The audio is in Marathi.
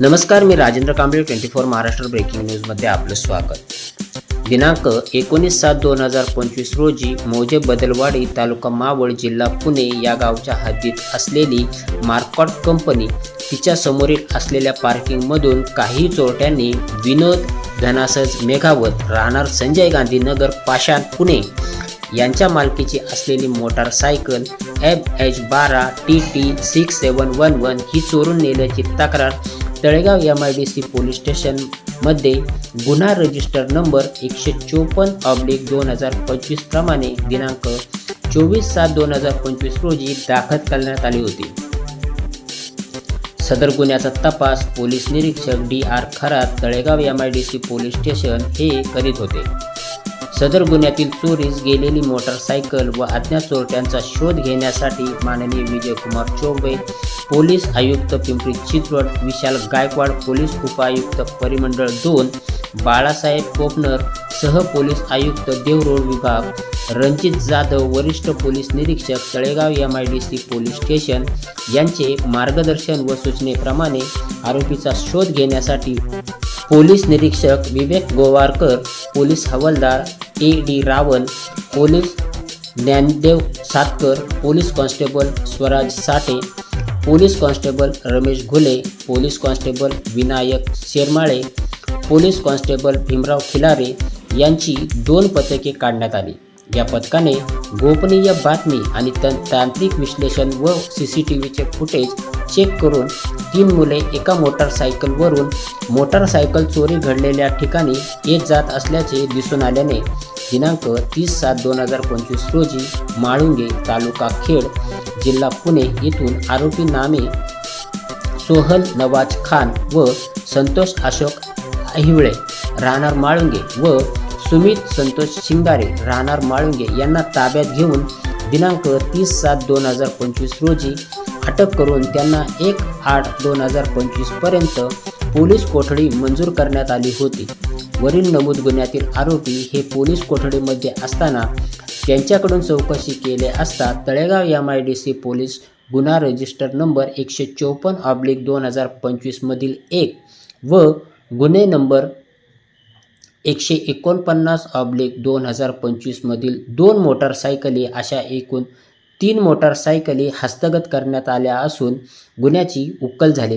नमस्कार मी Rajendra Kamble twenty four Maharashtra breaking न्यूजमध्ये आपलं स्वागत. दिनांक एकोणीस सात दोन हजार पंचवीस रोजी मोजे बदलवाडी तालुका मावळ जिल्हा पुणे या गावच्या हद्दीत असलेली मार्कॉट कंपनी तिच्या समोरील असलेल्या पार्किंगमधून काही चोरट्यांनी विनोद धनासज मेघावत राहणार संजय गांधी नगर पाषाण पुणे यांच्या मालकीची असलेली मोटारसायकल एफ एच बारा T T six seven one one ही चोरून नेल्याची तक्रार Talegaon M I D C police स्टेशनमध्ये गुन्हा रजिस्टर नंबर एकशे चोपन्न ऑब्लिक दोन हजार पंचवीस प्रमाणे दिनांक चोवीस सात दोन हजार पंचवीस रोजी दाखल करण्यात आली होती. सदर गुन्ह्याचा तपास पोलीस निरीक्षक D R Kharat Talegaon M I D C police station हे करीत होते. सदर गुन्ह्यातील चोरीस गेलेली मोटारसायकल व अज्ञात चोरट्यांचा शोध घेण्यासाठी माननीय विजयकुमार चोबे पोलीस आयुक्त पिंपरी चिंचवड विशाल गायकवाड पोलीस उपआयुक्त परिमंडळ दोन बाळासाहेब कोपनर सह पोलीस आयुक्त देवरोड विभाग रणजित जाधव वरिष्ठ पोलीस निरीक्षक Talegaon M I D C police station यांचे मार्गदर्शन व सूचनेप्रमाणे आरोपीचा शोध घेण्यासाठी पोलीस निरीक्षक विवेक गोवारकर पोलीस हवालदार A D Rawal police Dnyandev Satkar police constable Swaraj Sathe police constable Ramesh Ghule police constable Vinayak Shermale police constable Bhimrao Khilare यांची दोन पथके काढण्यात आली. या पथकाने गोपनीय बातमी आणि तांत्रिक विश्लेषण व सी सी टी व्हीचे फुटेज चेक करून तीन मुले एका मोटारसायकलवरून मोटारसायकल चोरी घडलेल्या ठिकाणी येत जात असल्याचे दिसून आल्याने दिनांक तीस सात दोन हजार पंचवीस रोजी माळुंगे तालुका खेड जिल्हा पुणे येथून आरोपी नामे सोहल नवाज खान व संतोष अशोक हिवळे राहणार माळुंगे व सुमित संतोष शिंगारे राहणार माळुंगे यांना ताब्यात घेऊन दिनांक तीस सात दोन हजार पंचवीस रोजी अटक करून त्यांना एक आठ दोन हजार पंचवीसपर्यंत पोलीस कोठडी मंजूर करण्यात आली होती. वरील नमूद गुन्ह्यातील आरोपी हे पोलीस कोठडीमध्ये असताना त्यांच्याकडून चौकशी केले असता Talegaon M I D C police गुन्हा रजिस्टर नंबर एकशे चोपन्न ऑब्लिक दोन हजार पंचवीसमधील एक व गुन्हे नंबर एकशे एकोणपन्नास ऑब्लिक दोन हजार पंचवीसमधील दोन मोटारसायकली अशा एकूण तीन मोटारसायकली हस्तगत करण्यात आल्या असून गुन्ह्याची उकल झालेली